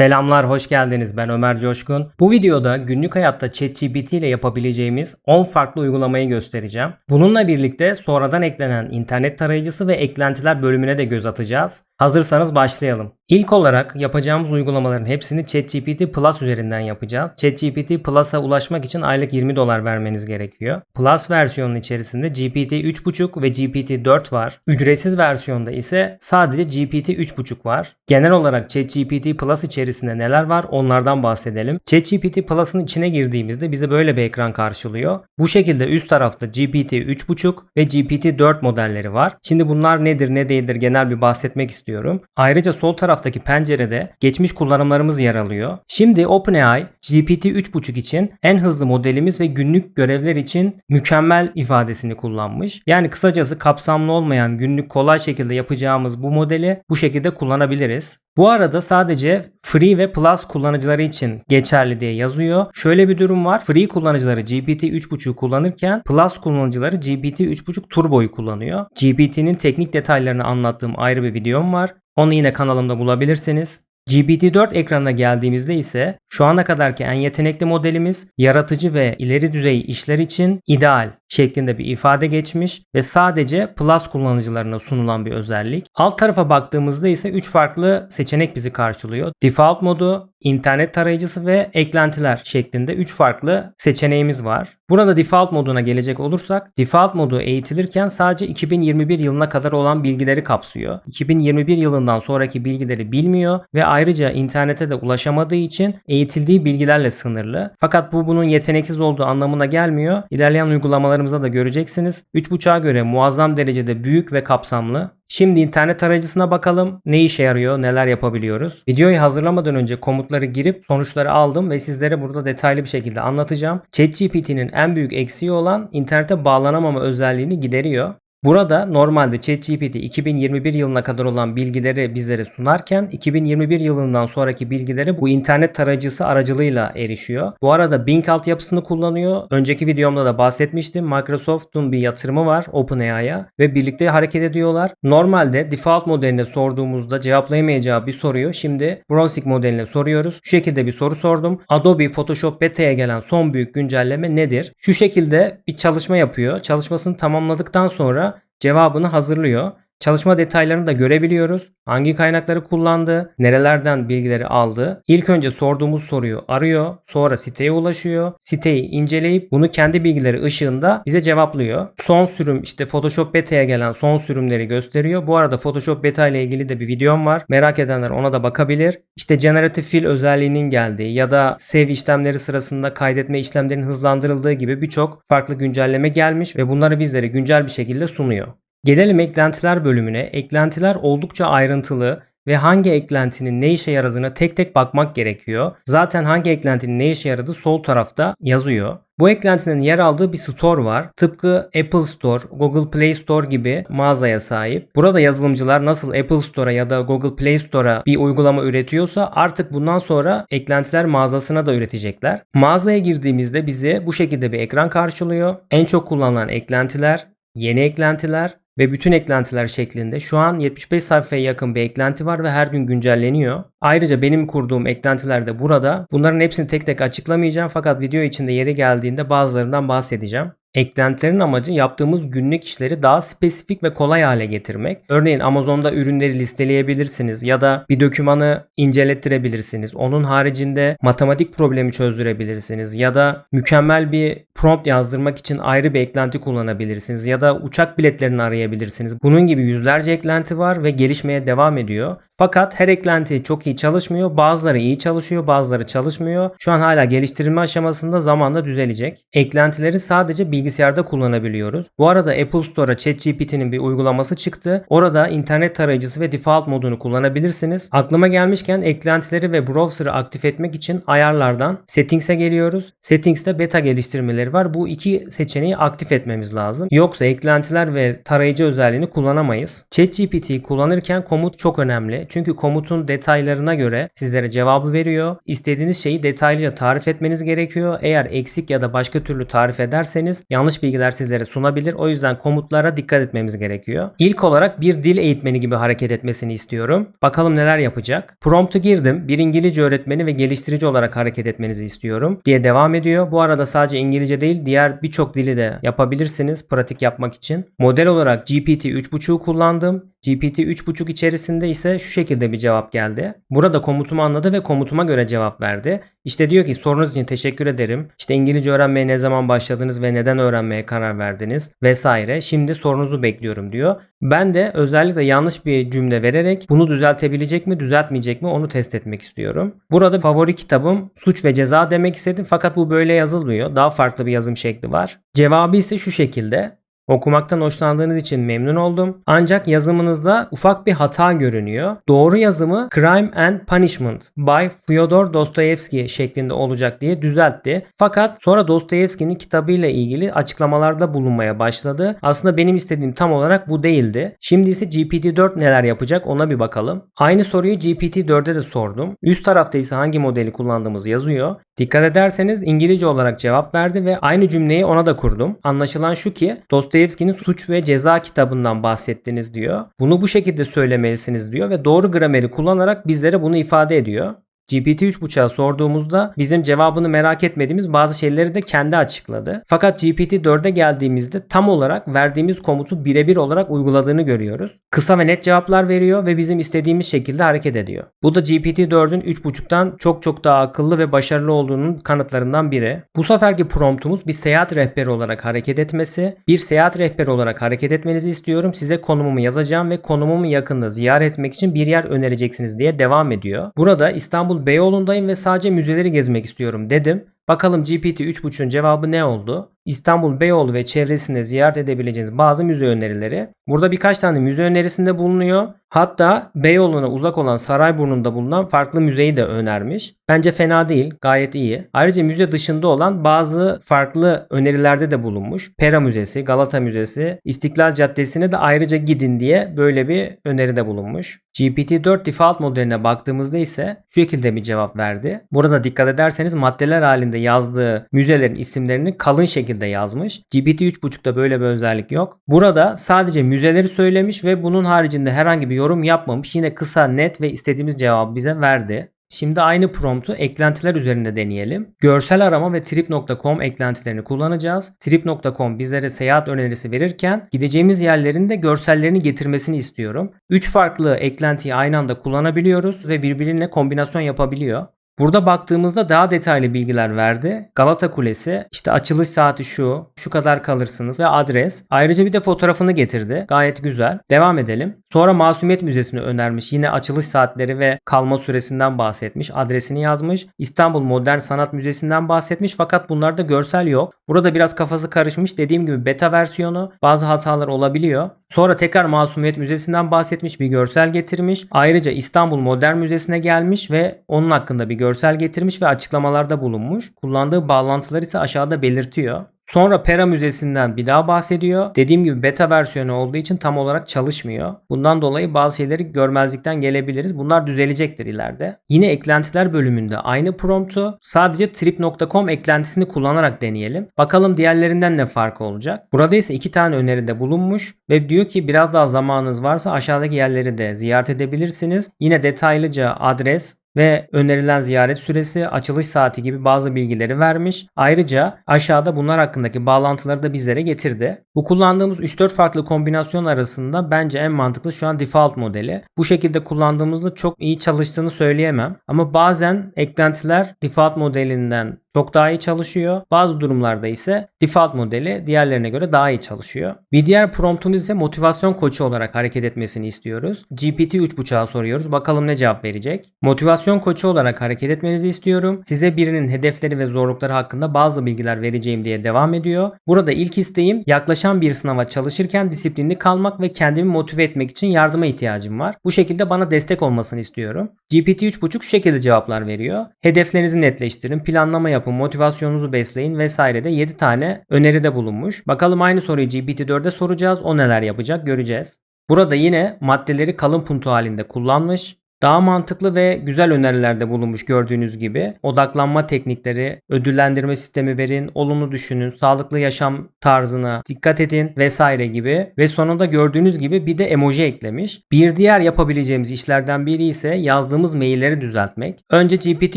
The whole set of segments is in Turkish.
Selamlar, hoş geldiniz. Ben Ömer Coşkun. Bu videoda günlük hayatta ChatGPT ile yapabileceğimiz 10 farklı uygulamayı göstereceğim. Bununla birlikte sonradan eklenen internet tarayıcısı ve eklentiler bölümüne de göz atacağız. Hazırsanız başlayalım. İlk olarak yapacağımız uygulamaların hepsini ChatGPT Plus üzerinden yapacağız. ChatGPT Plus'a ulaşmak için aylık 20 dolar vermeniz gerekiyor. Plus versiyonun içerisinde GPT 3.5 ve GPT 4 var. Ücretsiz versiyonda ise sadece GPT 3.5 var. Genel olarak ChatGPT Plus içerisinde neler var onlardan bahsedelim. ChatGPT Plus'ın içine girdiğimizde bize böyle bir ekran karşılıyor. Bu şekilde üst tarafta GPT 3.5 ve GPT 4 modelleri var. Şimdi bunlar nedir ne değildir genel bir bahsetmek istiyorum. Ayrıca sol taraftaki pencerede geçmiş kullanımlarımız yer alıyor. Şimdi OpenAI GPT 3.5 için en hızlı modelimiz ve günlük görevler için mükemmel ifadesini kullanmış. Yani kısacası kapsamlı olmayan günlük kolay şekilde yapacağımız bu modeli bu şekilde kullanabiliriz. Bu arada sadece Free ve Plus kullanıcıları için geçerli diye yazıyor. Şöyle bir durum var. Free kullanıcıları GPT 3.5 kullanırken Plus kullanıcıları GPT 3.5 Turbo'yu kullanıyor. GPT'nin teknik detaylarını anlattığım ayrı bir videom var. Onu yine kanalımda bulabilirsiniz. GPT-4 ekranına geldiğimizde ise şu ana kadarki en yetenekli modelimiz yaratıcı ve ileri düzey işler için ideal şeklinde bir ifade geçmiş ve sadece Plus kullanıcılarına sunulan bir özellik. Alt tarafa baktığımızda ise 3 farklı seçenek bizi karşılıyor. Default modu, internet tarayıcısı ve eklentiler şeklinde 3 farklı seçeneğimiz var. Burada default moduna gelecek olursak default modu eğitilirken sadece 2021 yılına kadar olan bilgileri kapsıyor. 2021 yılından sonraki bilgileri bilmiyor ve ayrıca internete de ulaşamadığı için eğitildiği bilgilerle sınırlı. Fakat bu bunun yeteneksiz olduğu anlamına gelmiyor. İlerleyen uygulamalarımızda da göreceksiniz. 3.5'a göre muazzam derecede büyük ve kapsamlı. Şimdi internet tarayıcısına bakalım. Ne işe yarıyor, neler yapabiliyoruz. Videoyu hazırlamadan önce komutları girip sonuçları aldım ve sizlere burada detaylı bir şekilde anlatacağım. ChatGPT'nin en büyük eksiği olan internete bağlanamama özelliğini gideriyor. Burada normalde ChatGPT 2021 yılına kadar olan bilgileri bizlere sunarken 2021 yılından sonraki bilgileri bu internet tarayıcısı aracılığıyla erişiyor. Bu arada Bing altyapısını kullanıyor. Önceki videomda da bahsetmiştim. Microsoft'un bir yatırımı var OpenAI'ya ve birlikte hareket ediyorlar. Normalde default modeline sorduğumuzda cevaplayamayacağı bir soruyu şimdi Browsing modeline soruyoruz. Şu şekilde bir soru sordum. Adobe Photoshop Beta'ya gelen son büyük güncelleme nedir? Şu şekilde bir çalışma yapıyor. Çalışmasını tamamladıktan sonra cevabını hazırlıyor. Çalışma detaylarını da görebiliyoruz. Hangi kaynakları kullandı, nerelerden bilgileri aldı. İlk önce sorduğumuz soruyu arıyor, sonra siteye ulaşıyor. Siteyi inceleyip bunu kendi bilgileri ışığında bize cevaplıyor. Son sürüm işte Photoshop Beta'ya gelen son sürümleri gösteriyor. Bu arada Photoshop Beta ile ilgili de bir videom var. Merak edenler ona da bakabilir. İşte Generative Fill özelliğinin geldiği ya da save işlemleri sırasında kaydetme işlemlerinin hızlandırıldığı gibi birçok farklı güncelleme gelmiş ve bunları bizlere güncel bir şekilde sunuyor. Gelelim eklentiler bölümüne. Eklentiler oldukça ayrıntılı ve hangi eklentinin ne işe yaradığına tek tek bakmak gerekiyor. Zaten hangi eklentinin ne işe yaradığı sol tarafta yazıyor. Bu eklentinin yer aldığı bir store var. Tıpkı Apple Store, Google Play Store gibi mağazaya sahip. Burada yazılımcılar nasıl Apple Store'a ya da Google Play Store'a bir uygulama üretiyorsa artık bundan sonra eklentiler mağazasına da üretecekler. Mağazaya girdiğimizde bizi bu şekilde bir ekran karşılıyor. En çok kullanılan eklentiler, yeni eklentiler ve bütün eklentiler şeklinde şu an 75 sayfaya yakın bir eklenti var ve her gün güncelleniyor. Ayrıca benim kurduğum eklentiler de burada. Bunların hepsini tek tek açıklamayacağım fakat video içinde yeri geldiğinde bazılarından bahsedeceğim. Eklentilerin amacı yaptığımız günlük işleri daha spesifik ve kolay hale getirmek. Örneğin Amazon'da ürünleri listeleyebilirsiniz ya da bir dokümanı incelettirebilirsiniz. Onun haricinde matematik problemi çözdürebilirsiniz ya da mükemmel bir prompt yazdırmak için ayrı bir eklenti kullanabilirsiniz ya da uçak biletlerini arayabilirsiniz. Bunun gibi yüzlerce eklenti var ve gelişmeye devam ediyor. Fakat her eklenti çok iyi çalışmıyor. Bazıları iyi çalışıyor, bazıları çalışmıyor. Şu an hala geliştirilme aşamasında zamanla düzelecek. Eklentileri sadece bilgisayarda kullanabiliyoruz. Bu arada Apple Store'a ChatGPT'nin bir uygulaması çıktı. Orada internet tarayıcısı ve default modunu kullanabilirsiniz. Aklıma gelmişken eklentileri ve browser'ı aktif etmek için ayarlardan Settings'e geliyoruz. Settings'te beta geliştirmeleri var. Bu iki seçeneği aktif etmemiz lazım. Yoksa eklentiler ve tarayıcı özelliğini kullanamayız. ChatGPT'yi kullanırken komut çok önemli. Çünkü komutun detaylarına göre sizlere cevabı veriyor. İstediğiniz şeyi detaylıca tarif etmeniz gerekiyor. Eğer eksik ya da başka türlü tarif ederseniz yanlış bilgiler sizlere sunabilir. O yüzden komutlara dikkat etmemiz gerekiyor. İlk olarak bir dil eğitmeni gibi hareket etmesini istiyorum. Bakalım neler yapacak. Prompt'u girdim. Bir İngilizce öğretmeni ve geliştirici olarak hareket etmenizi istiyorum diye devam ediyor. Bu arada sadece İngilizce değil diğer birçok dili de yapabilirsiniz pratik yapmak için. Model olarak GPT 3.5'u kullandım. GPT 3.5 içerisinde ise şu şekilde bir cevap geldi. Burada komutumu anladı ve komutuma göre cevap verdi. İşte diyor ki sorunuz için teşekkür ederim. İşte İngilizce öğrenmeye ne zaman başladınız ve neden öğrenmeye karar verdiniz vesaire. Şimdi sorunuzu bekliyorum diyor. Ben de özellikle yanlış bir cümle vererek bunu düzeltebilecek mi düzeltmeyecek mi onu test etmek istiyorum. Burada favori kitabım suç ve ceza demek istedim fakat bu böyle yazılmıyor. Daha farklı bir yazım şekli var. Cevabı ise şu şekilde. Okumaktan hoşlandığınız için memnun oldum. Ancak yazımınızda ufak bir hata görünüyor. Doğru yazımı Crime and Punishment by Fyodor Dostoyevsky şeklinde olacak diye düzeltti. Fakat sonra Dostoyevski'nin kitabıyla ilgili açıklamalarda bulunmaya başladı. Aslında benim istediğim tam olarak bu değildi. Şimdi ise GPT-4 neler yapacak ona bir bakalım. Aynı soruyu GPT-4'e de sordum. Üst tarafta ise hangi modeli kullandığımız yazıyor. Dikkat ederseniz İngilizce olarak cevap verdi ve aynı cümleyi ona da kurdum. Anlaşılan şu ki Dostoyevski'nin Suç ve Ceza kitabından bahsettiniz diyor. Bunu bu şekilde söylemelisiniz diyor ve doğru grameri kullanarak bizlere bunu ifade ediyor. GPT-3.5'a sorduğumuzda bizim cevabını merak etmediğimiz bazı şeyleri de kendi açıkladı. Fakat GPT-4'e geldiğimizde tam olarak verdiğimiz komutu birebir olarak uyguladığını görüyoruz. Kısa ve net cevaplar veriyor ve bizim istediğimiz şekilde hareket ediyor. Bu da GPT-4'ün 3.5'tan çok çok daha akıllı ve başarılı olduğunun kanıtlarından biri. Bu seferki promptumuz bir seyahat rehberi olarak hareket etmesi. Bir seyahat rehberi olarak hareket etmenizi istiyorum. Size konumumu yazacağım ve konumumu yakında ziyaret etmek için bir yer önereceksiniz diye devam ediyor. Burada İstanbul Beyoğlu'ndayım ve sadece müzeleri gezmek istiyorum dedim. Bakalım GPT 3.5'un cevabı ne oldu? İstanbul Beyoğlu ve çevresinde ziyaret edebileceğiniz bazı müze önerileri. Burada birkaç tane müze önerisinde bulunuyor. Hatta Beyoğlu'na uzak olan Sarayburnu'nda bulunan farklı müzeyi de önermiş. Bence fena değil, gayet iyi. Ayrıca müze dışında olan bazı farklı önerilerde de bulunmuş. Pera Müzesi, Galata Müzesi, İstiklal Caddesi'ne de ayrıca gidin diye böyle bir öneride bulunmuş. GPT-4 default modeline baktığımızda ise şu şekilde bir cevap verdi. Burada dikkat ederseniz maddeler halinde yazdığı müzelerin isimlerini kalın şekilde yazmış. GPT 3.5'da böyle bir özellik yok. Burada sadece müzeleri söylemiş ve bunun haricinde herhangi bir yorum yapmamış. Yine kısa, net ve istediğimiz cevabı bize verdi. Şimdi aynı promptu eklentiler üzerinde deneyelim. Görsel arama ve trip.com eklentilerini kullanacağız. Trip.com bizlere seyahat önerisi verirken gideceğimiz yerlerin de görsellerini getirmesini istiyorum. 3 farklı eklentiyi aynı anda kullanabiliyoruz ve birbirine kombinasyon yapabiliyor. Burada baktığımızda daha detaylı bilgiler verdi. Galata Kulesi, işte açılış saati şu, şu kadar kalırsınız ve adres. Ayrıca bir de fotoğrafını getirdi. Gayet güzel. Devam edelim. Sonra Masumiyet Müzesi'ni önermiş. Yine açılış saatleri ve kalma süresinden bahsetmiş. Adresini yazmış. İstanbul Modern Sanat Müzesi'nden bahsetmiş fakat bunlarda görsel yok. Burada biraz kafası karışmış. Dediğim gibi beta versiyonu bazı hatalar olabiliyor. Sonra tekrar Masumiyet Müzesi'nden bahsetmiş bir görsel getirmiş. Ayrıca İstanbul Modern Müzesi'ne gelmiş ve onun hakkında bir görsel getirmiş ve açıklamalarda bulunmuş. Kullandığı bağlantılar ise aşağıda belirtiyor. Sonra Pera Müzesi'nden bir daha bahsediyor. Dediğim gibi beta versiyonu olduğu için tam olarak çalışmıyor. Bundan dolayı bazı şeyleri görmezlikten gelebiliriz. Bunlar düzelecektir ileride. Yine eklentiler bölümünde aynı promptu sadece trip.com eklentisini kullanarak deneyelim. Bakalım diğerlerinden ne farkı olacak. Burada ise iki tane öneride bulunmuş ve diyor ki biraz daha zamanınız varsa aşağıdaki yerleri de ziyaret edebilirsiniz. Yine detaylıca adres, ve önerilen ziyaret süresi, açılış saati gibi bazı bilgileri vermiş. Ayrıca aşağıda bunlar hakkındaki bağlantıları da bizlere getirdi. Bu kullandığımız 3-4 farklı kombinasyon arasında bence en mantıklı şu an default modeli. Bu şekilde kullandığımızda çok iyi çalıştığını söyleyemem. Ama bazen eklentiler default modelinden çok daha iyi çalışıyor. Bazı durumlarda ise default modeli diğerlerine göre daha iyi çalışıyor. Bir diğer promptumuz ise motivasyon koçu olarak hareket etmesini istiyoruz. GPT 3.5'a soruyoruz. Bakalım ne cevap verecek. Motivasyon koçu olarak hareket etmenizi istiyorum. Size birinin hedefleri ve zorlukları hakkında bazı bilgiler vereceğim diye devam ediyor. Burada ilk isteğim yaklaşan bir sınava çalışırken disiplinli kalmak ve kendimi motive etmek için yardıma ihtiyacım var. Bu şekilde bana destek olmasını istiyorum. GPT 3.5 şu şekilde cevaplar veriyor. Hedeflerinizi netleştirin, planlama yapın yapın, motivasyonunuzu besleyin vesaire de 7 tane öneride bulunmuş. Bakalım aynı soruyu GPT-4'e soracağız. O neler yapacak göreceğiz. Burada yine maddeleri kalın puntu halinde kullanmış. Daha mantıklı ve güzel önerilerde bulunmuş gördüğünüz gibi. Odaklanma teknikleri, ödüllendirme sistemi verin, olumlu düşünün, sağlıklı yaşam tarzına dikkat edin vesaire gibi. Ve sonunda gördüğünüz gibi bir de emoji eklemiş. Bir diğer yapabileceğimiz işlerden biri ise yazdığımız mailleri düzeltmek. Önce GPT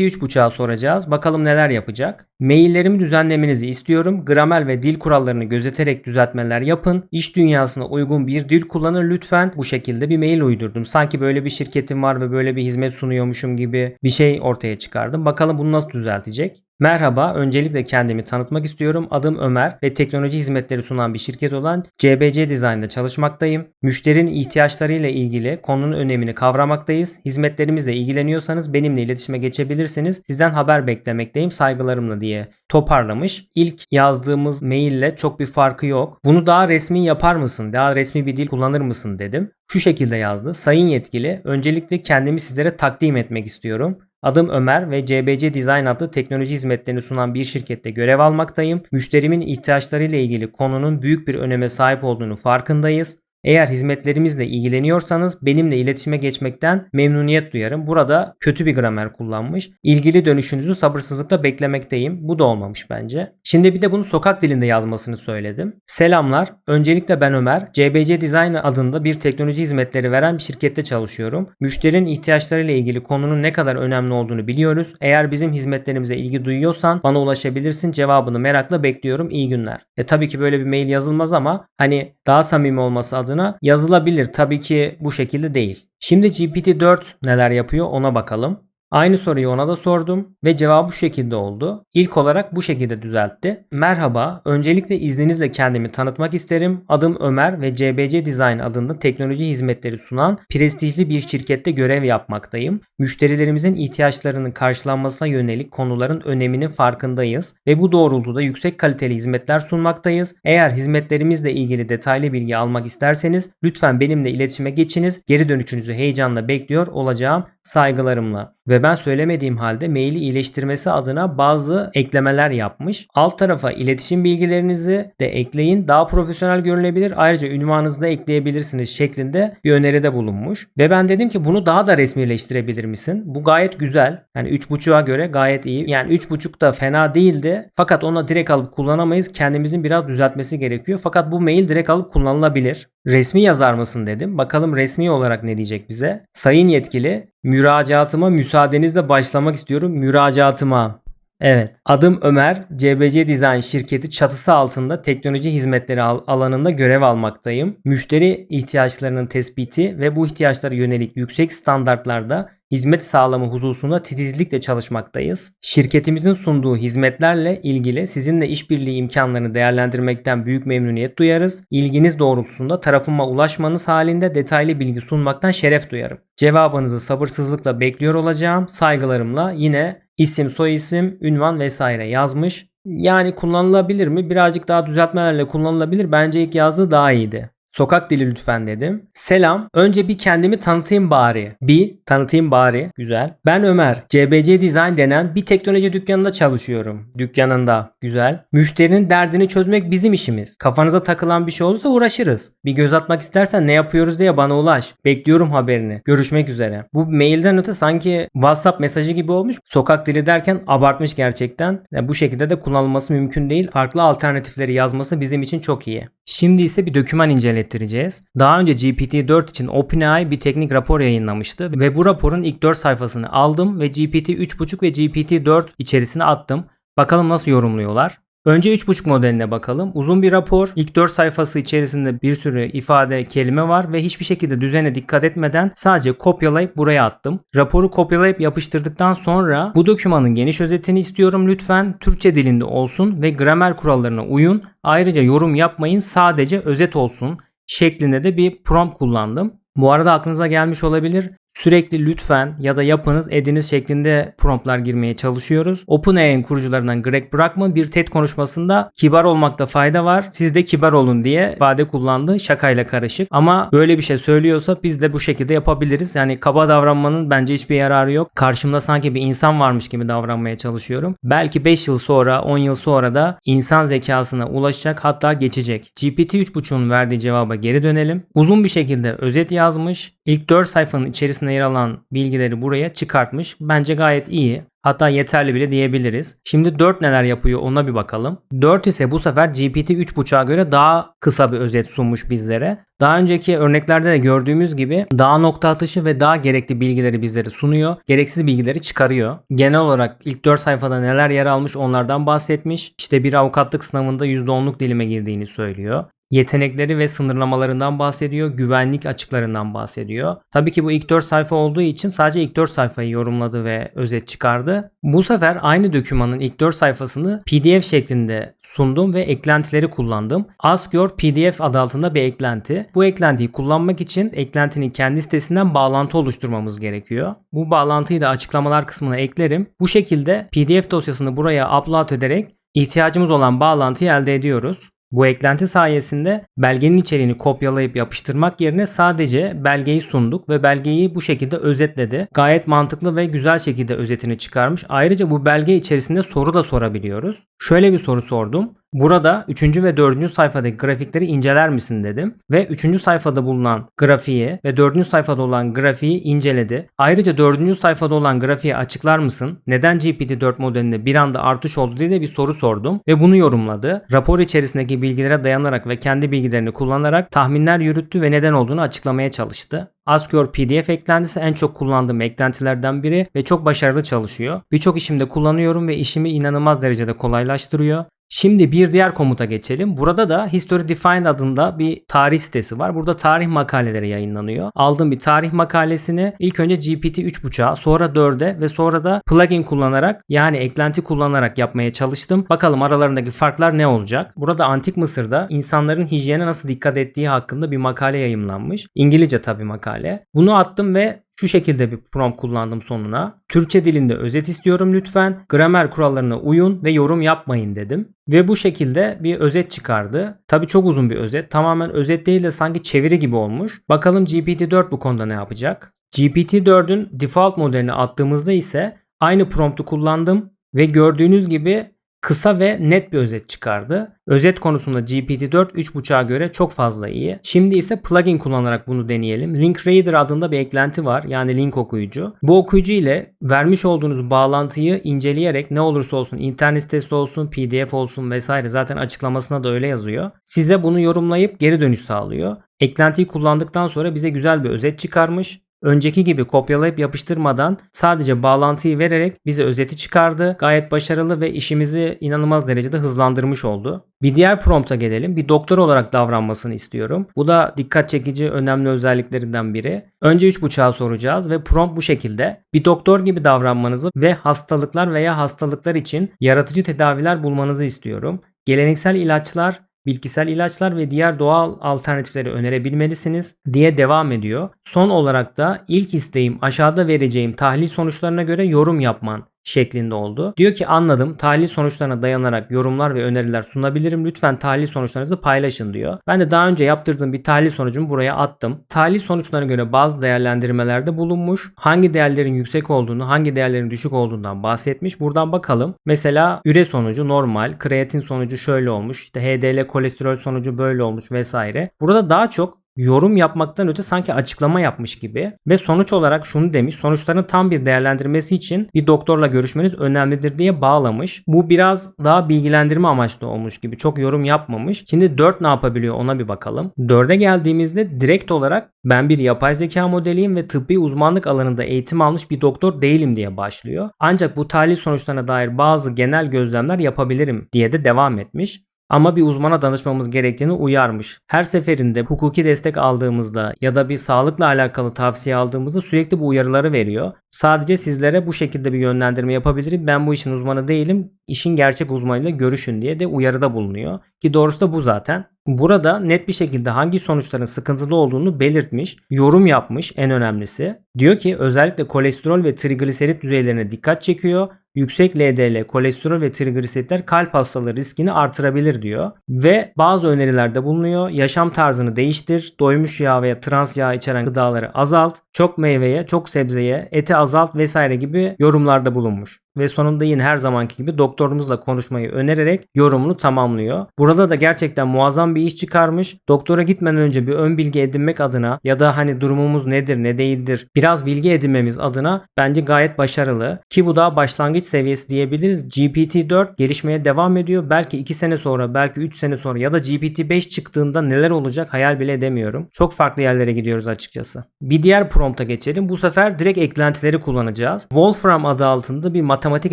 3.5'a soracağız. Bakalım neler yapacak. Maillerimi düzenlemenizi istiyorum. Gramer ve dil kurallarını gözeterek düzeltmeler yapın. İş dünyasına uygun bir dil kullanın lütfen. Bu şekilde bir mail uydurdum. Sanki böyle bir şirketim var ve böyle bir hizmet sunuyormuşum gibi bir şey ortaya çıkardım. Bakalım bunu nasıl düzeltecek? Merhaba, öncelikle kendimi tanıtmak istiyorum. Adım Ömer ve teknoloji hizmetleri sunan bir şirket olan CBC Design'da çalışmaktayım. Müşterinin ihtiyaçlarıyla ilgili konunun önemini kavramaktayız. Hizmetlerimizle ilgileniyorsanız benimle iletişime geçebilirsiniz. Sizden haber beklemekteyim saygılarımla diye toparlamış. İlk yazdığımız maille çok bir farkı yok. Bunu daha resmi yapar mısın? Daha resmi bir dil kullanır mısın dedim. Şu şekilde yazdı. Sayın yetkili, öncelikle kendimi sizlere takdim etmek istiyorum. Adım Ömer ve CBC Design adlı teknoloji hizmetlerini sunan bir şirkette görev almaktayım. Müşterimin ihtiyaçlarıyla ilgili konunun büyük bir öneme sahip olduğunu farkındayız. Eğer hizmetlerimizle ilgileniyorsanız benimle iletişime geçmekten memnuniyet duyarım. Burada kötü bir gramer kullanmış. İlgili dönüşünüzü sabırsızlıkla beklemekteyim. Bu da olmamış bence. Şimdi bir de bunu sokak dilinde yazmasını söyledim. Selamlar. Öncelikle ben Ömer. CBC Design adında bir teknoloji hizmetleri veren bir şirkette çalışıyorum. Müşterinin ihtiyaçlarıyla ilgili konunun ne kadar önemli olduğunu biliyoruz. Eğer bizim hizmetlerimize ilgi duyuyorsan bana ulaşabilirsin. Cevabını merakla bekliyorum. İyi günler. E tabii ki böyle bir mail yazılmaz ama hani daha samimi olması adına adına yazılabilir. Tabii ki bu şekilde değil. Şimdi GPT-4 neler yapıyor ona bakalım. Aynı soruyu ona da sordum ve cevabı bu şekilde oldu. İlk olarak bu şekilde düzeltti. Merhaba, öncelikle izninizle kendimi tanıtmak isterim. Adım Ömer ve CBC Design adında teknoloji hizmetleri sunan prestijli bir şirkette görev yapmaktayım. Müşterilerimizin ihtiyaçlarının karşılanmasına yönelik konuların öneminin farkındayız ve bu doğrultuda yüksek kaliteli hizmetler sunmaktayız. Eğer hizmetlerimizle ilgili detaylı bilgi almak isterseniz lütfen benimle iletişime geçiniz. Geri dönüşünüzü heyecanla bekliyor olacağım saygılarımla. Ve ben söylemediğim halde maili iyileştirmesi adına bazı eklemeler yapmış. Alt tarafa iletişim bilgilerinizi de ekleyin. Daha profesyonel görünebilir. Ayrıca ünvanınızı da ekleyebilirsiniz şeklinde bir öneride bulunmuş. Ve ben dedim ki bunu daha da resmileştirebilir misin? Bu gayet güzel. Yani 3.5'a göre gayet iyi. Yani 3.5 da fena değildi. Fakat ona direkt alıp kullanamayız. Kendimizin biraz düzeltmesi gerekiyor. Fakat bu mail direkt alıp kullanılabilir. Resmi yazar mısın dedim. Bakalım resmi olarak ne diyecek bize. Sayın yetkili müracaatıma müsaadenizle başlamak istiyorum. Müracaatıma. Evet. Adım Ömer. CBC Design şirketi çatısı altında teknoloji hizmetleri alanında görev almaktayım. Müşteri ihtiyaçlarının tespiti ve bu ihtiyaçlara yönelik yüksek standartlarda hizmet sağlama hususunda titizlikle çalışmaktayız. Şirketimizin sunduğu hizmetlerle ilgili sizinle işbirliği imkanlarını değerlendirmekten büyük memnuniyet duyarız. İlginiz doğrultusunda tarafıma ulaşmanız halinde detaylı bilgi sunmaktan şeref duyarım. Cevabınızı sabırsızlıkla bekliyor olacağım. Saygılarımla yine isim, soyisim, ünvan vesaire yazmış. Yani kullanılabilir mi? Birazcık daha düzeltmelerle kullanılabilir. Bence ilk yazdığı daha iyiydi. Sokak dili lütfen dedim. Selam. Önce bir kendimi tanıtayım bari. Bir tanıtayım bari. Güzel. Ben Ömer. CBC Design denen bir teknoloji dükkanında çalışıyorum. Dükkanında. Güzel. Müşterinin derdini çözmek bizim işimiz. Kafanıza takılan bir şey olursa uğraşırız. Bir göz atmak istersen ne yapıyoruz diye bana ulaş. Bekliyorum haberini. Görüşmek üzere. Bu mailden öte sanki WhatsApp mesajı gibi olmuş. Sokak dili derken abartmış gerçekten. Yani bu şekilde de kullanılması mümkün değil. Farklı alternatifleri yazması bizim için çok iyi. Şimdi ise bir doküman inceleyelim ettireceğiz. Daha önce GPT-4 için OpenAI bir teknik rapor yayınlamıştı ve bu raporun ilk 4 sayfasını aldım ve GPT 3.5 ve GPT-4 içerisine attım. Bakalım nasıl yorumluyorlar. Önce 3.5 modeline bakalım. Uzun bir rapor. İlk 4 sayfası içerisinde bir sürü ifade, kelime var ve hiçbir şekilde düzene dikkat etmeden sadece kopyalayıp buraya attım. Raporu kopyalayıp yapıştırdıktan sonra bu dokümanın geniş özetini istiyorum lütfen. Türkçe dilinde olsun ve gramer kurallarına uyun. Ayrıca yorum yapmayın sadece özet olsun şeklinde de bir prompt kullandım. Bu arada aklınıza gelmiş olabilir. Sürekli lütfen ya da yapınız ediniz şeklinde promptlar girmeye çalışıyoruz. OpenAI'nin kurucularından Greg Brockman bir TED konuşmasında kibar olmakta fayda var. Siz de kibar olun diye ifade kullandı. Şakayla karışık. Ama böyle bir şey söylüyorsa biz de bu şekilde yapabiliriz. Yani kaba davranmanın bence hiçbir yararı yok. Karşımda sanki bir insan varmış gibi davranmaya çalışıyorum. Belki 5 yıl sonra 10 yıl sonra da insan zekasına ulaşacak hatta geçecek. GPT 3.5'un verdiği cevaba geri dönelim. Uzun bir şekilde özet yazmış İlk 4 sayfanın içerisinde yer alan bilgileri buraya çıkartmış. Bence gayet iyi. Hatta yeterli bile diyebiliriz. Şimdi 4 neler yapıyor ona bir bakalım. 4 ise bu sefer GPT 3.5'a göre daha kısa bir özet sunmuş bizlere. Daha önceki örneklerde de gördüğümüz gibi daha nokta atışı ve daha gerekli bilgileri bizlere sunuyor. Gereksiz bilgileri çıkarıyor. Genel olarak ilk 4 sayfada neler yer almış onlardan bahsetmiş. İşte bir avukatlık sınavında %10'luk dilime girdiğini söylüyor yetenekleri ve sınırlamalarından bahsediyor, güvenlik açıklarından bahsediyor. Tabii ki bu ilk 4 sayfa olduğu için sadece ilk 4 sayfayı yorumladı ve özet çıkardı. Bu sefer aynı dokümanın ilk 4 sayfasını PDF şeklinde sundum ve eklentileri kullandım. Ask Your PDF adı altında bir eklenti. Bu eklentiyi kullanmak için eklentinin kendi sitesinden bağlantı oluşturmamız gerekiyor. Bu bağlantıyı da açıklamalar kısmına eklerim. Bu şekilde PDF dosyasını buraya upload ederek ihtiyacımız olan bağlantıyı elde ediyoruz. Bu eklenti sayesinde belgenin içeriğini kopyalayıp yapıştırmak yerine sadece belgeyi sunduk ve belgeyi bu şekilde özetledi. Gayet mantıklı ve güzel şekilde özetini çıkarmış. Ayrıca bu belge içerisinde soru da sorabiliyoruz. Şöyle bir soru sordum. Burada 3. ve 4. sayfadaki grafikleri inceler misin dedim ve 3. sayfada bulunan grafiği ve 4. sayfada olan grafiği inceledi. Ayrıca 4. sayfada olan grafiği açıklar mısın? Neden GPT-4 modelinde bir anda artış oldu diye de bir soru sordum ve bunu yorumladı. Rapor içerisindeki bilgilere dayanarak ve kendi bilgilerini kullanarak tahminler yürüttü ve neden olduğunu açıklamaya çalıştı. Your PDF eklentisi en çok kullandığım eklentilerden biri ve çok başarılı çalışıyor. Birçok işimde kullanıyorum ve işimi inanılmaz derecede kolaylaştırıyor. Şimdi bir diğer komuta geçelim. Burada da History Defined adında bir tarih sitesi var. Burada tarih makaleleri yayınlanıyor. Aldığım bir tarih makalesini ilk önce GPT 3.5'a sonra 4'e ve sonra da plugin kullanarak yani eklenti kullanarak yapmaya çalıştım. Bakalım aralarındaki farklar ne olacak? Burada Antik Mısır'da insanların hijyene nasıl dikkat ettiği hakkında bir makale yayımlanmış. İngilizce tabi makale. Bunu attım ve şu şekilde bir prompt kullandım sonuna. Türkçe dilinde özet istiyorum lütfen. Gramer kurallarına uyun ve yorum yapmayın dedim. Ve bu şekilde bir özet çıkardı. Tabi çok uzun bir özet. Tamamen özet değil de sanki çeviri gibi olmuş. Bakalım GPT-4 bu konuda ne yapacak? GPT-4'ün default modelini attığımızda ise aynı promptu kullandım ve gördüğünüz gibi kısa ve net bir özet çıkardı. Özet konusunda GPT-4 3.5'a göre çok fazla iyi. Şimdi ise plugin kullanarak bunu deneyelim. Link Reader adında bir eklenti var. Yani link okuyucu. Bu okuyucu ile vermiş olduğunuz bağlantıyı inceleyerek ne olursa olsun internet sitesi olsun, PDF olsun vesaire zaten açıklamasına da öyle yazıyor. Size bunu yorumlayıp geri dönüş sağlıyor. Eklentiyi kullandıktan sonra bize güzel bir özet çıkarmış. Önceki gibi kopyalayıp yapıştırmadan sadece bağlantıyı vererek bize özeti çıkardı. Gayet başarılı ve işimizi inanılmaz derecede hızlandırmış oldu. Bir diğer prompta gelelim. Bir doktor olarak davranmasını istiyorum. Bu da dikkat çekici önemli özelliklerinden biri. Önce 3.5'a soracağız ve prompt bu şekilde. Bir doktor gibi davranmanızı ve hastalıklar veya hastalıklar için yaratıcı tedaviler bulmanızı istiyorum. Geleneksel ilaçlar bitkisel ilaçlar ve diğer doğal alternatifleri önerebilmelisiniz diye devam ediyor. Son olarak da ilk isteğim aşağıda vereceğim tahlil sonuçlarına göre yorum yapman şeklinde oldu. Diyor ki anladım tahlil sonuçlarına dayanarak yorumlar ve öneriler sunabilirim. Lütfen tahlil sonuçlarınızı paylaşın diyor. Ben de daha önce yaptırdığım bir tahlil sonucumu buraya attım. Tahlil sonuçlarına göre bazı değerlendirmelerde bulunmuş. Hangi değerlerin yüksek olduğunu, hangi değerlerin düşük olduğundan bahsetmiş. Buradan bakalım. Mesela üre sonucu normal, kreatin sonucu şöyle olmuş. İşte HDL kolesterol sonucu böyle olmuş vesaire. Burada daha çok yorum yapmaktan öte sanki açıklama yapmış gibi ve sonuç olarak şunu demiş sonuçların tam bir değerlendirmesi için bir doktorla görüşmeniz önemlidir diye bağlamış. Bu biraz daha bilgilendirme amaçlı olmuş gibi çok yorum yapmamış. Şimdi 4 ne yapabiliyor ona bir bakalım. 4'e geldiğimizde direkt olarak ben bir yapay zeka modeliyim ve tıbbi uzmanlık alanında eğitim almış bir doktor değilim diye başlıyor. Ancak bu tahlil sonuçlarına dair bazı genel gözlemler yapabilirim diye de devam etmiş. Ama bir uzmana danışmamız gerektiğini uyarmış. Her seferinde hukuki destek aldığımızda ya da bir sağlıkla alakalı tavsiye aldığımızda sürekli bu uyarıları veriyor. Sadece sizlere bu şekilde bir yönlendirme yapabilirim. Ben bu işin uzmanı değilim. İşin gerçek uzmanıyla görüşün diye de uyarıda bulunuyor. Ki doğrusu da bu zaten. Burada net bir şekilde hangi sonuçların sıkıntılı olduğunu belirtmiş, yorum yapmış en önemlisi. Diyor ki özellikle kolesterol ve trigliserit düzeylerine dikkat çekiyor yüksek LDL, kolesterol ve trigliseritler kalp hastalığı riskini artırabilir diyor. Ve bazı önerilerde bulunuyor. Yaşam tarzını değiştir, doymuş yağ veya trans yağ içeren gıdaları azalt, çok meyveye, çok sebzeye, eti azalt vesaire gibi yorumlarda bulunmuş ve sonunda yine her zamanki gibi doktorumuzla konuşmayı önererek yorumunu tamamlıyor. Burada da gerçekten muazzam bir iş çıkarmış. Doktora gitmeden önce bir ön bilgi edinmek adına ya da hani durumumuz nedir ne değildir biraz bilgi edinmemiz adına bence gayet başarılı. Ki bu daha başlangıç seviyesi diyebiliriz. GPT-4 gelişmeye devam ediyor. Belki 2 sene sonra belki 3 sene sonra ya da GPT-5 çıktığında neler olacak hayal bile edemiyorum. Çok farklı yerlere gidiyoruz açıkçası. Bir diğer prompta geçelim. Bu sefer direkt eklentileri kullanacağız. Wolfram adı altında bir matematik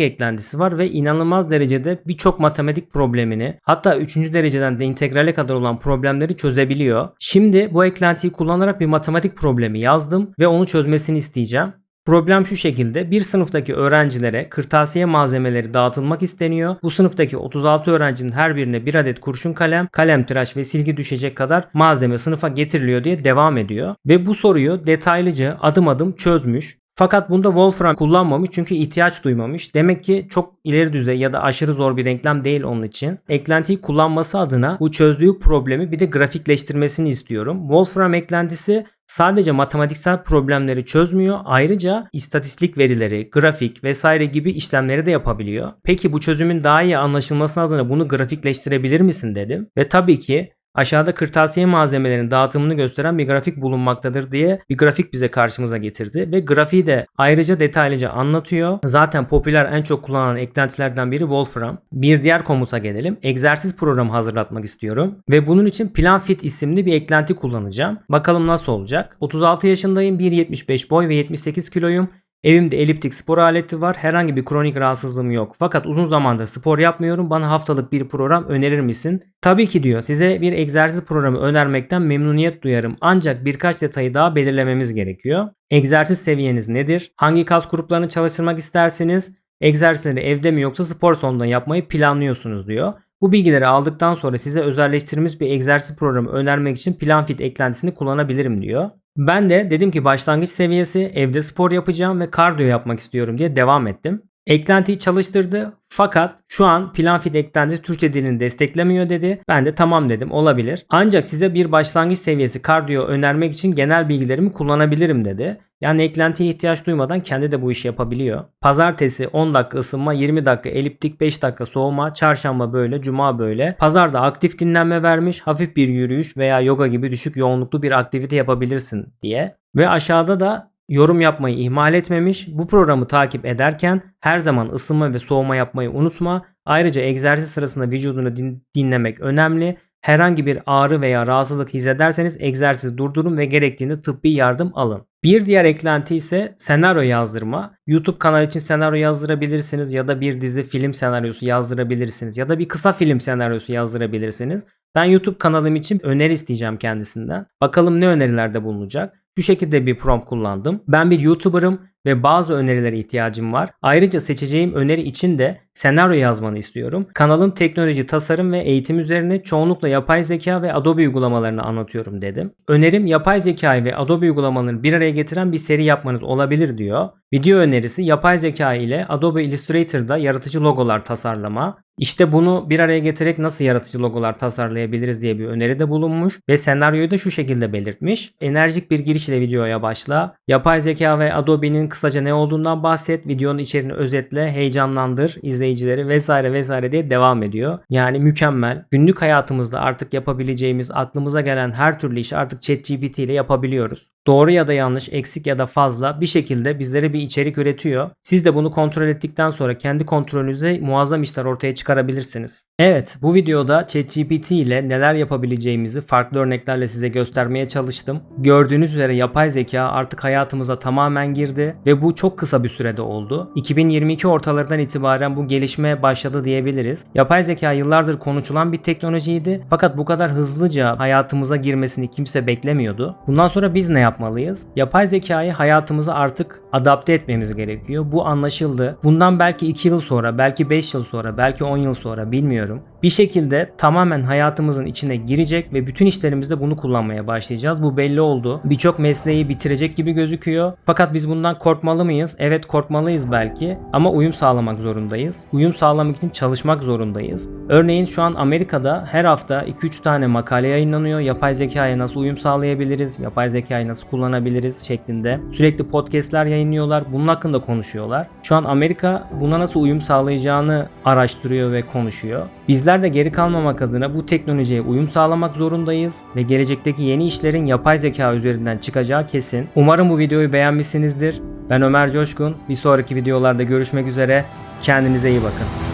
eklentisi var ve inanılmaz derecede birçok matematik problemini hatta 3. dereceden de integrale kadar olan problemleri çözebiliyor. Şimdi bu eklentiyi kullanarak bir matematik problemi yazdım ve onu çözmesini isteyeceğim. Problem şu şekilde bir sınıftaki öğrencilere kırtasiye malzemeleri dağıtılmak isteniyor. Bu sınıftaki 36 öğrencinin her birine bir adet kurşun kalem, kalem tıraş ve silgi düşecek kadar malzeme sınıfa getiriliyor diye devam ediyor. Ve bu soruyu detaylıca adım adım çözmüş. Fakat bunda Wolfram kullanmamış çünkü ihtiyaç duymamış. Demek ki çok ileri düzey ya da aşırı zor bir denklem değil onun için. Eklentiyi kullanması adına bu çözdüğü problemi bir de grafikleştirmesini istiyorum. Wolfram eklentisi sadece matematiksel problemleri çözmüyor. Ayrıca istatistik verileri, grafik vesaire gibi işlemleri de yapabiliyor. Peki bu çözümün daha iyi anlaşılması adına bunu grafikleştirebilir misin dedim. Ve tabii ki Aşağıda kırtasiye malzemelerinin dağıtımını gösteren bir grafik bulunmaktadır diye bir grafik bize karşımıza getirdi ve grafiği de ayrıca detaylıca anlatıyor. Zaten popüler en çok kullanılan eklentilerden biri Wolfram. Bir diğer komuta gelelim. Egzersiz programı hazırlatmak istiyorum ve bunun için Plan Fit isimli bir eklenti kullanacağım. Bakalım nasıl olacak. 36 yaşındayım, 1.75 boy ve 78 kiloyum. Evimde eliptik spor aleti var. Herhangi bir kronik rahatsızlığım yok. Fakat uzun zamandır spor yapmıyorum. Bana haftalık bir program önerir misin? Tabii ki diyor. Size bir egzersiz programı önermekten memnuniyet duyarım. Ancak birkaç detayı daha belirlememiz gerekiyor. Egzersiz seviyeniz nedir? Hangi kas gruplarını çalıştırmak istersiniz? Egzersizleri evde mi yoksa spor salonunda yapmayı planlıyorsunuz diyor. Bu bilgileri aldıktan sonra size özelleştirilmiş bir egzersiz programı önermek için PlanFit eklentisini kullanabilirim diyor. Ben de dedim ki başlangıç seviyesi evde spor yapacağım ve kardiyo yapmak istiyorum diye devam ettim. Eklentiyi çalıştırdı fakat şu an PlanFit eklentisi Türkçe dilini desteklemiyor dedi. Ben de tamam dedim olabilir. Ancak size bir başlangıç seviyesi kardiyo önermek için genel bilgilerimi kullanabilirim dedi. Yani eklentiye ihtiyaç duymadan kendi de bu işi yapabiliyor. Pazartesi 10 dakika ısınma, 20 dakika eliptik, 5 dakika soğuma, çarşamba böyle, cuma böyle. Pazarda aktif dinlenme vermiş, hafif bir yürüyüş veya yoga gibi düşük yoğunluklu bir aktivite yapabilirsin diye. Ve aşağıda da yorum yapmayı ihmal etmemiş. Bu programı takip ederken her zaman ısınma ve soğuma yapmayı unutma. Ayrıca egzersiz sırasında vücudunu din- dinlemek önemli. Herhangi bir ağrı veya rahatsızlık hissederseniz egzersizi durdurun ve gerektiğinde tıbbi yardım alın. Bir diğer eklenti ise senaryo yazdırma. YouTube kanalı için senaryo yazdırabilirsiniz ya da bir dizi film senaryosu yazdırabilirsiniz ya da bir kısa film senaryosu yazdırabilirsiniz. Ben YouTube kanalım için öneri isteyeceğim kendisinden. Bakalım ne önerilerde bulunacak. Şu şekilde bir prompt kullandım. Ben bir YouTuber'ım ve bazı önerilere ihtiyacım var. Ayrıca seçeceğim öneri için de senaryo yazmanı istiyorum. Kanalım teknoloji, tasarım ve eğitim üzerine çoğunlukla yapay zeka ve Adobe uygulamalarını anlatıyorum dedim. Önerim yapay zekayı ve Adobe uygulamalarını bir araya getiren bir seri yapmanız olabilir diyor. Video önerisi yapay zeka ile Adobe Illustrator'da yaratıcı logolar tasarlama. İşte bunu bir araya getirerek nasıl yaratıcı logolar tasarlayabiliriz diye bir öneride bulunmuş ve senaryoyu da şu şekilde belirtmiş. Enerjik bir giriş ile videoya başla. Yapay zeka ve Adobe'nin kısaca ne olduğundan bahset. Videonun içeriğini özetle, heyecanlandır izleyicileri vesaire vesaire diye devam ediyor. Yani mükemmel. Günlük hayatımızda artık yapabileceğimiz aklımıza gelen her türlü işi artık ChatGPT ile yapabiliyoruz. Doğru ya da yanlış, eksik ya da fazla bir şekilde bizlere bir içerik üretiyor. Siz de bunu kontrol ettikten sonra kendi kontrolünüzde muazzam işler ortaya çıkarabilirsiniz. Evet, bu videoda ChatGPT ile neler yapabileceğimizi farklı örneklerle size göstermeye çalıştım. Gördüğünüz üzere yapay zeka artık hayatımıza tamamen girdi ve bu çok kısa bir sürede oldu. 2022 ortalarından itibaren bu gelişme başladı diyebiliriz. Yapay zeka yıllardır konuşulan bir teknolojiydi fakat bu kadar hızlıca hayatımıza girmesini kimse beklemiyordu. Bundan sonra biz ne yapmalıyız? Yapay zekayı hayatımıza artık adapte etmemiz gerekiyor. Bu anlaşıldı. Bundan belki 2 yıl sonra, belki 5 yıl sonra, belki 10 yıl sonra bilmiyorum. Bir şekilde tamamen hayatımızın içine girecek ve bütün işlerimizde bunu kullanmaya başlayacağız. Bu belli oldu. Birçok mesleği bitirecek gibi gözüküyor. Fakat biz bundan korkmalı mıyız? Evet korkmalıyız belki ama uyum sağlamak zorundayız. Uyum sağlamak için çalışmak zorundayız. Örneğin şu an Amerika'da her hafta 2-3 tane makale yayınlanıyor. Yapay zekaya nasıl uyum sağlayabiliriz? Yapay zekayı nasıl kullanabiliriz şeklinde. Sürekli podcastler yayınlıyorlar. Bunun hakkında konuşuyorlar. Şu an Amerika buna nasıl uyum sağlayacağını araştırıyor ve konuşuyor. Bizler de geri kalmamak adına bu teknolojiye uyum sağlamak zorundayız ve gelecekteki yeni işlerin yapay zeka üzerinden çıkacağı kesin. Umarım bu videoyu beğenmişsinizdir. Ben Ömer Coşkun. Bir sonraki videolarda görüşmek üzere. Kendinize iyi bakın.